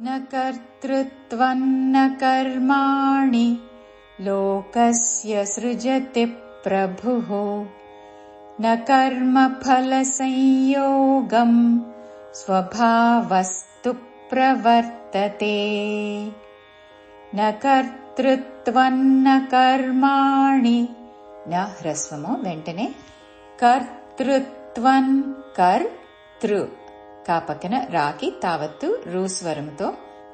न कर्तृत्वन्न कर्माणि लोकस्य सृजति प्रभुः। न कर्मफलसंयोगम् स्वभावस्तु प्रवर्तते। न कर्तृत्वन्न कर्माणि न ह्रस्वमो वेण्टने। कर्तृत्वन् कर्तृ కా పక్కన రాకి తావత్తు రూ స్వరంతో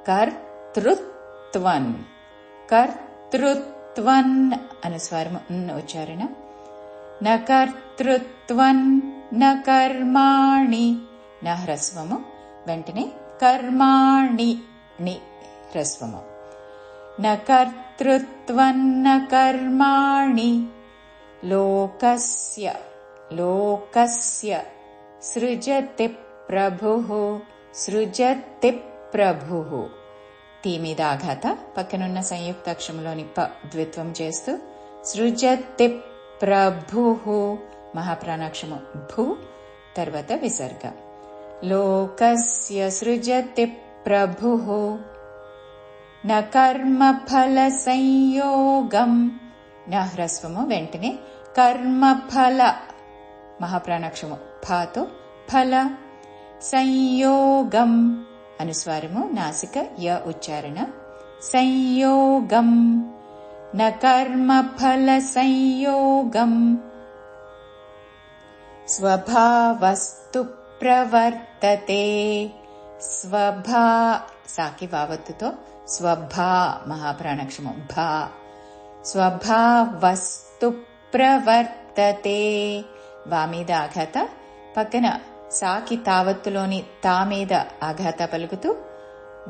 కర్తృత్వన్. కర్తృత్వన్ అను స్వరం ఉచ్చారణ. నకర్తృత్వన్ నకర్మాణి న హ్రస్వము. వెంటనే కర్మాణి ని హ్రస్వము. నకర్తృత్వన్న కర్మాణి లోకస్య లోకస్య సృజతి ಪ್ರಭುಃ సృజతి ప్రభు. తీ పక్కనున్న సంయుక్తాక్షములోని ప ద్విత్వం చేస్తూ సృజతి ప్రభు మహాప్రాణాక్షము భూ తర్వాత విసర్గ. లోకస్య సృజతి ప్రభు న కర్మఫల సంయోగం. న హ్రస్వము వెంటనే కర్మఫల మహాప్రాణాక్షము ఫాతో ఫల संयोगम्। अनुस्वारमु नासिक य उच्चारण। संयोगम्। न कर्मफलसंयोगम्। स्वभावस्तु प्रवर्तते। स्वभा साकि वावतुतो स्वभा महाप्राणक्षमो। भा। स्वभावस्तु प्रवर्तते। वामीद आघात पक्कन साकि तावत्तुलोनि तामेद आघात पलुकुतु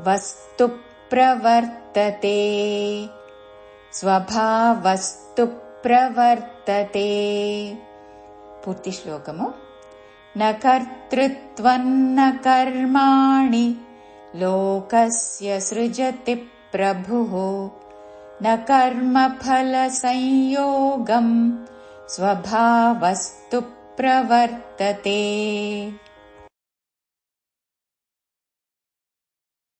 वस्तु प्रवर्तते स्वभावस्तु प्रवर्तते पूर्तिश्लोकमु न कर्तृत्वन्न कर्माणि लोकस्य सृजति प्रभुः न कर्मफलसंयोगम् स्वभावस्तु प्रवर्तते